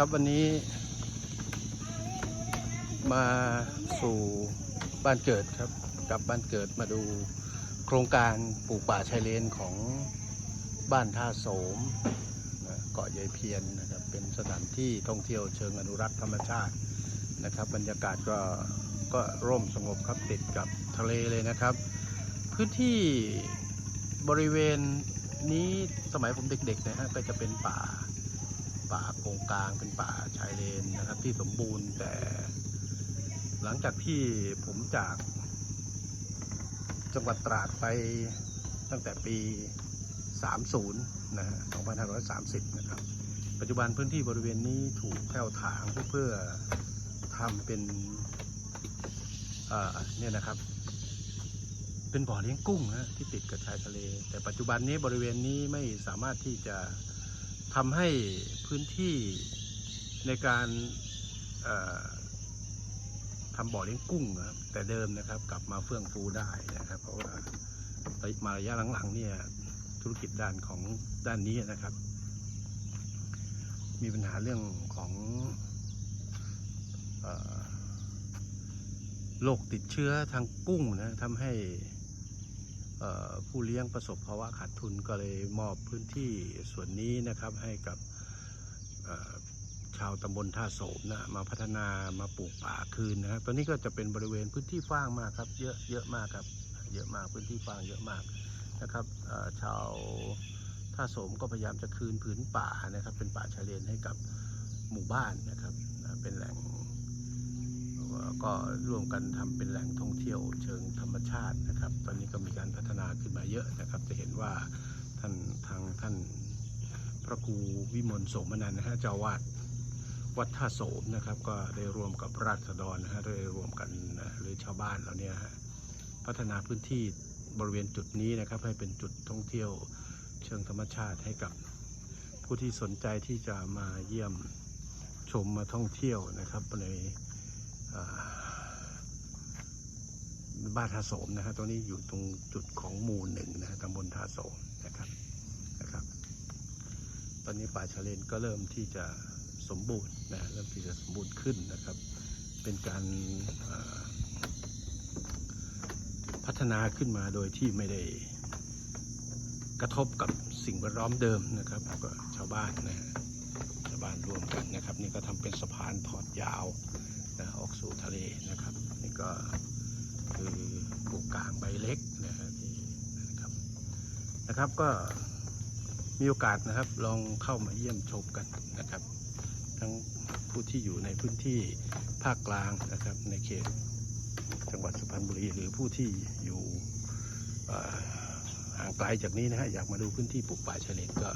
ครับวันนี้ มาสู่บ้านเกิดครับกลับบ้านเกิดมาดูโครงการปลูกป่าชายเลนของบ้านท่าโสมเกาะยายเพียนนะครับเป็นสถานที่ท่องเที่ยวเชิงอนุรักษ์ธรรมชาตินะครับ บรรยากาศก็ก็ร่มสงบครับติดกับทะเลเลยนะครับ พื้นที่บริเวณนี้สมัยผมเด็กๆนะฮะก็จะเป็นป่า ป่าโกงกลางเป็นป่าชายเลนนะครับ ที่สมบูรณ์แต่ หลังจากที่ผมจาก จังหวัดตราดไปตั้งแต่ปี 30 นะฮะ 2530 นะครับ ปัจจุบันพื้นที่บริเวณนี้ถูกแผ่วถางเพื่อทำเป็นเอ่อเนี่ยนะครับ เป็นบ่อเลี้ยงกุ้งนะที่ติดกับชายทะเล แต่ปัจจุบันนี้บริเวณนี้ไม่สามารถที่จะ ทำให้พื้นที่ในการทำบ่อเลี้ยงกุ้งนะครับแต่เดิมนะครับกลับมาเฟื่องฟูได้นะครับ เพราะว่ามาระยะหลังๆเนี่ยธุรกิจด้านของด้านนี้นะครับ มีปัญหาเรื่องของโรคติดเชื้อทางกุ้งนะทำให้ ผู้เลี้ยงประสบภาวะขาดทุนก็เลยมอบพื้นที่ส่วนนี้นะครับให้กับชาวตำบลท่าโสมนะมาพัฒนามาปลูกป่าคืนนะครับตอนนี้ก็จะเป็นบริเวณพื้นที่ฟ้างมากครับ เยอะเยอะมากครับ เยอะมากพื้นที่ฟ้างเยอะมากนะครับชาวท่าโสมก็พยายามจะคืนผืนป่านะครับ เป็นป่าชายเลนให้กับหมู่บ้านนะครับ เป็นแหล่งก็ร่วมกันทำเป็นแหล่งท่องเที่ยวเชิงธรรมชาตินะครับ ขึ้นมาเยอะนะครับ จะเห็นว่าท่านทางท่านพระครูวิมลโสมนันนะฮะเจ้าวาดวัดท่าโสมนะครับ ก็ได้รวมกับราษฎรนะฮะได้รวมกันหรือชาวบ้านเราเนี่ยฮะพัฒนาพื้นที่บริเวณจุดนี้นะครับ ให้เป็นจุดท่องเที่ยวเชิงธรรมชาติให้กับผู้ที่สนใจที่จะมาเยี่ยมชมมาท่องเที่ยวนะครับใน บ้านท่าโสมนะฮะตรงนี้อยู่ตรงจุดของหมู่หนึ่งนะฮะตำบลท่าโสมนะครับนะครับ ตอนนี้ป่าชะเลนก็เริ่มที่จะสมบูรณ์นะเริ่มที่จะสมบูรณ์ขึ้นนะครับ เป็นการพัฒนาขึ้นมาโดยที่ไม่ได้กระทบกับสิ่งแวดล้อมเดิมนะครับก็ชาวบ้านนะฮะชาวบ้านร่วมกันนะครับ นี่ก็ทำเป็นสะพานทอดยาวนะออกสู่ทะเลนะครับ นี่ก็ คือปลูกกลางใบเล็กนะฮะที่นะครับนะครับก็มีโอกาสนะครับลองเข้ามาเยี่ยมชมกันนะครับ ทั้งผู้ที่อยู่ในพื้นที่ภาคกลางนะครับในเขตจังหวัดสุพรรณบุรีหรือผู้ที่อยู่ห่างไกลจากนี้นะฮะอยากมาดูพื้นที่ปลูกป่าชายเลนก็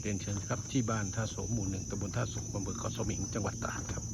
เรียนเชิญครับที่บ้านท่าโสมหมู่หนึ่งตำบลท่าโสมอำเภอเกาะสมิงจังหวัดตราดครับ